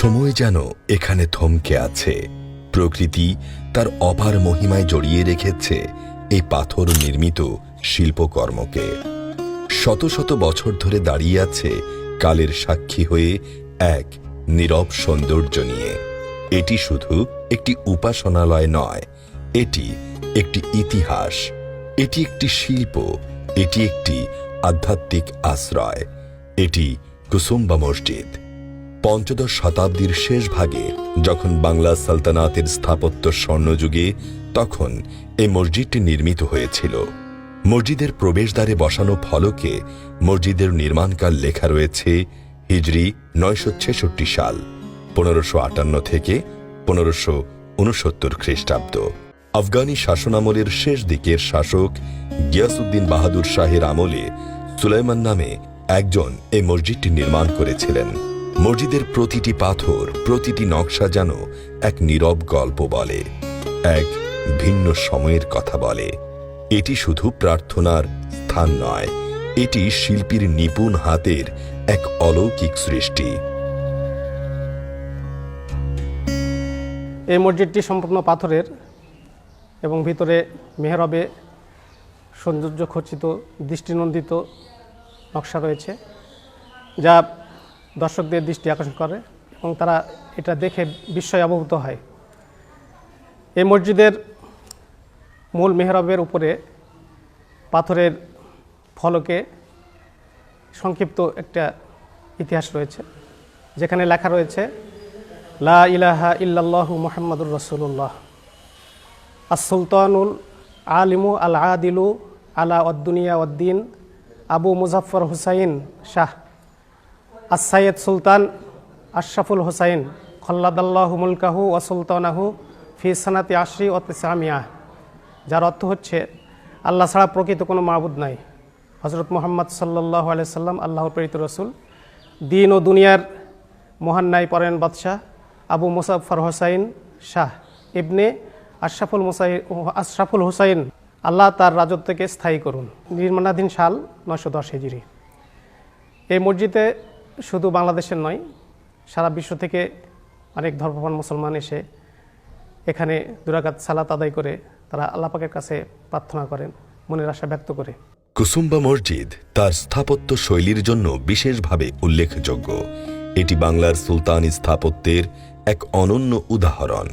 সময় যেন এখানে থমকে আছে। প্রকৃতি তার অপার মহিমায় জড়িয়ে রেখেছে এই পাথর নির্মিত শিল্পকর্মকে। শত শত বছর ধরে দাঁড়িয়ে আছে কালের সাক্ষী হয়ে এক নীরব সৌন্দর্য নিয়ে। এটি শুধু একটি উপাসনালয় নয়, এটি একটি ইতিহাস, এটি একটি শিল্প, এটি একটি আধ্যাত্মিক আশ্রয়, এটি কুসুম্বা মসজিদ। পঞ্চদশ শতাব্দীর শেষ ভাগে যখন বাংলা সালতানাতের স্থাপত্য স্বর্ণযুগে, তখন এই মসজিদটি নির্মিত হয়েছিল। মসজিদের প্রবেশদ্বারে বসানো ফলকে মসজিদের নির্মাণকাল লেখা রয়েছে হিজরি নয়শো ছেষট্টি সাল, পনেরোশো আটান্ন থেকে পনেরোশো উনসত্তর খ্রিস্টাব্দ। আফগানি শাসনামলের শেষ দিকের শাসক গিয়াসুদ্দিন বাহাদুর শাহের আমলে সুলাইমান নামে একজন এই মসজিদটি নির্মাণ করেছিলেন। মসজিদের প্রতিটি পাথর, প্রতিটি নকশা যেন এক নীরব গল্প বলে, এক ভিন্ন সময়ের কথা বলে। এটি শুধু প্রার্থনার স্থান নয়, এটি শিল্পীর নিপুণ হাতের এক অলৌকিক সৃষ্টি। এই মসজিদটি সম্পূর্ণ পাথরের এবং ভিতরে মেহরবে সৌন্দর্য খচিত দৃষ্টিনন্দিত নকশা রয়েছে, যা দর্শকদের দৃষ্টি আকর্ষণ করে এবং তারা এটা দেখে বিস্ময় অবভূত হয়। এই মসজিদের মূল মেহরবের উপরে পাথরের ফলকে সংক্ষিপ্ত একটা ইতিহাস রয়েছে, যেখানে লেখা রয়েছে, লা ইলাহা ইল্লাল্লাহু মুহাম্মাদুর রাসূলুল্লাহ। আস সুলতানুল আলিমু আল আদিলু আলা অদ্দুনিয়া উদ্দিন আবু মুজাফর হুসাইন শাহ আস সুলতান আশরাফুল হুসাইন খল্লাদাল্লাহু মুলকাহু ও সুলতানাহু ফি সানাতি আশরি ও তিসামিয়া যার অর্থ হচ্ছে, আল্লাহ ছাড়া প্রকৃত কোনো মাবুদ নাই। হজরত মোহাম্মদ সাল্লাহ আলাইসাল্লাম আল্লাহর প্রেরিত রসুল, দিন ও দুনিয়ার মহান ন্যায় পরায়ণ বাদশাহ আবু মুসাফর হোসাইন শাহ ইবনে আশরাফুল মুসাই, আশরাফুল হুসাইন, আল্লাহ তার রাজত্বকে স্থায়ী করুন। নির্মাণাধীন সাল নয়শো দশ হিজড়ি এই মসজিদে শুধু বাংলাদেশের নয়, সারা বিশ্ব থেকে অনেক ধর্মপ্রাণ মুসলমান এসে এখানে দুরাকাত সালাত আদায় করে তারা আল্লাপাকের কাছে প্রার্থনা করেন, মনের আশা ব্যক্ত করে। কুসুম্বা মসজিদ তার স্থাপত্য শৈলীর জন্য বিশেষভাবে উল্লেখযোগ্য। এটি বাংলার সুলতানি স্থাপত্যের এক অনন্য উদাহরণ।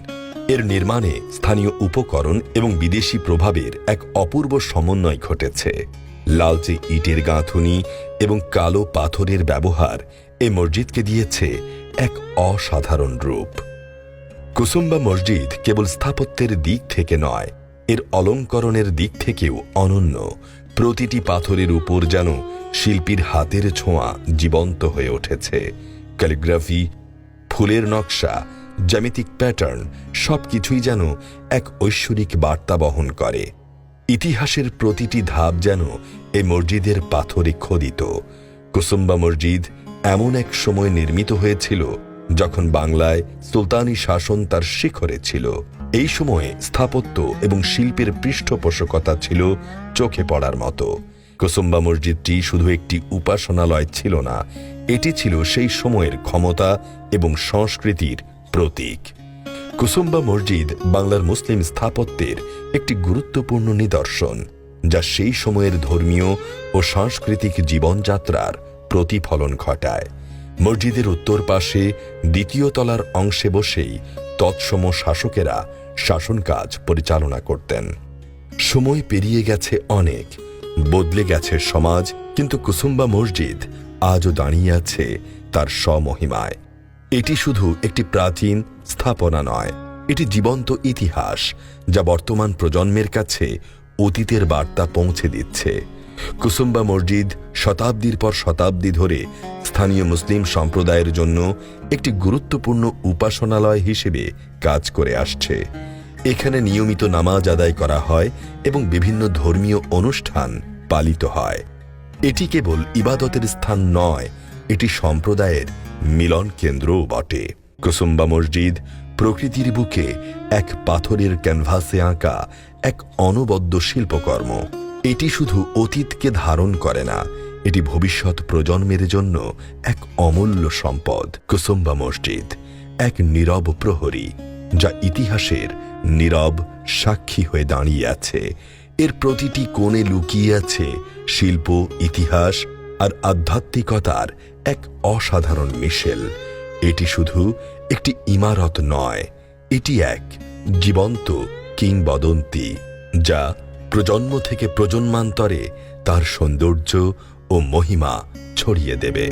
এর নির্মাণে স্থানীয় উপকরণ এবং বিদেশি প্রভাবের এক অপূর্ব সমন্বয় ঘটেছে। লালচে ইটের গাঁথুনি এবং কালো পাথরের ব্যবহার এই মসজিদকে দিয়েছে এক অসাধারণ রূপ। কুসুম্বা মসজিদ কেবল স্থাপত্যের দিক থেকে নয়, এর অলঙ্করণের দিক থেকেও অনন্য। প্রতিটি পাথরের উপর যেন শিল্পীর হাতের ছোঁয়া জীবন্ত হয়ে উঠেছে। ক্যালিগ্রাফি, ফুলের নকশা, জ্যামিতিক প্যাটার্ন সবকিছুই যেন এক ঐশ্বরিক বার্তা বহন করে। ইতিহাসের প্রতিটি ধাপ যেন এই মসজিদের পাথরে খোদিত। কুসুম্বা মসজিদ এমন এক সময় নির্মিত হয়েছিল যখন বাংলায় সুলতানি শাসন তার শিখরে ছিল। এই সময়ে স্থাপত্য এবং শিল্পের পৃষ্ঠপোষকতা ছিল চোখে পড়ার মতো। কুসুম্বা মসজিদটি শুধু একটি উপাসনালয় ছিল না, এটি ছিল সেই সময়ের ক্ষমতা এবং সংস্কৃতির প্রতীক। কুসুম্বা মসজিদ বাংলার মুসলিম স্থাপত্যের একটি গুরুত্বপূর্ণ নিদর্শন, যা সেই সময়ের ধর্মীয় ও সাংস্কৃতিক জীবনযাত্রার প্রতিফলন ঘটায়। মসজিদের উত্তর পাশে দ্বিতীয় তলার অংশে বসেই তৎসম শাসকেরা শাসন কাজ পরিচালনা করতেন। সময় পেরিয়ে গেছে অনেক, বদলে গেছে সমাজ, কিন্তু কুসুম্বা মসজিদ আজও দাঁড়িয়ে আছে তার স্বমহিমায়। এটি শুধু একটি প্রাচীন স্থাপনা নয়, এটি জীবন্ত ইতিহাস যা বর্তমান প্রজন্মের কাছে অতীতের বার্তা পৌঁছে দিচ্ছে। কুসুম্বা মসজিদ শতাব্দীর পর শতাব্দী ধরে স্থানীয় মুসলিম সম্প্রদায়ের জন্য একটি গুরুত্বপূর্ণ উপাসনালয় হিসেবে কাজ করে আসছে। এখানে নিয়মিত নামাজ আদায় করা হয় এবং বিভিন্ন ধর্মীয় অনুষ্ঠান পালিত হয়। এটি কেবল ইবাদতের স্থান নয়, এটি সম্প্রদায়ের মিলন কেন্দ্রও বটে। কুসুম্বা মসজিদ প্রকৃতির বুকে এক পাথরের ক্যানভাসে আঁকা এক অনবদ্য শিল্পকর্ম। এটি শুধু অতীতকে ধারণ করে না, এটি ভবিষ্যৎ প্রজন্মের জন্য এক অমূল্য সম্পদ। কুসুম্বা মসজিদ এক নীরব প্রহরী, যা ইতিহাসের নীরব সাক্ষী হয়ে দাঁড়িয়ে আছে। এর প্রতিটি কোণে লুকিয়ে আছে শিল্প, ইতিহাস আর আধ্যাত্মিকতার এক অসাধারণ মিশেল। এটি শুধু একটি ইমারত নয়, এটি এক জীবন্ত কিংবদন্তি, যা প্রজন্ম থেকে প্রজন্মান্তরে তার সৌন্দর্য ও মহিমা ছড়িয়ে দেবে।